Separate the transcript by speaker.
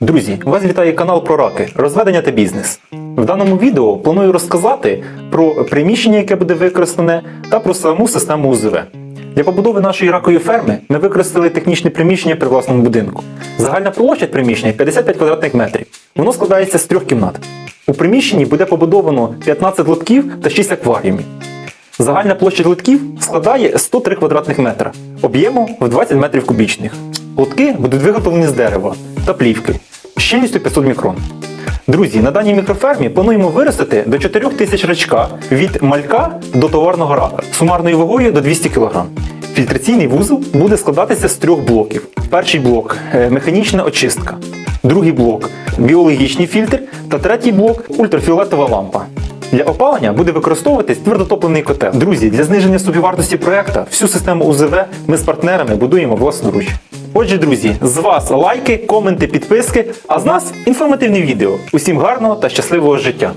Speaker 1: Друзі, вас вітає канал про раки, розведення та бізнес. В даному відео планую розказати про приміщення, яке буде використане, та про саму систему УЗВ. Для побудови нашої ракової ферми ми використали технічне приміщення при власному будинку. Загальна площадь приміщення 55 квадратних метрів. Воно складається з трьох кімнат. У приміщенні буде побудовано 15 лотків та 6 акваріумів. Загальна площа лотків складає 103 квадратних метра, об'ємом в 20 метрів кубічних. Лотки будуть виготовлені з дерева та плівки щільністю 500 мікрон. Друзі, на даній мікрофермі плануємо виростити до 4 тисяч рачка від малька до товарного рака сумарною вагою до 200 кг. Фільтраційний вузол буде складатися з трьох блоків. Перший блок е, механічна очистка, другий блок біологічний фільтр та третій блок ультрафіолетова лампа. Для опалення буде використовуватись твердотоплений котел. Друзі, для зниження собівартості проекту всю систему УЗВ ми з партнерами будуємо власноруч. Отже, друзі, з вас лайки, коменти, підписки, а з нас інформативне відео. Усім гарного та щасливого життя!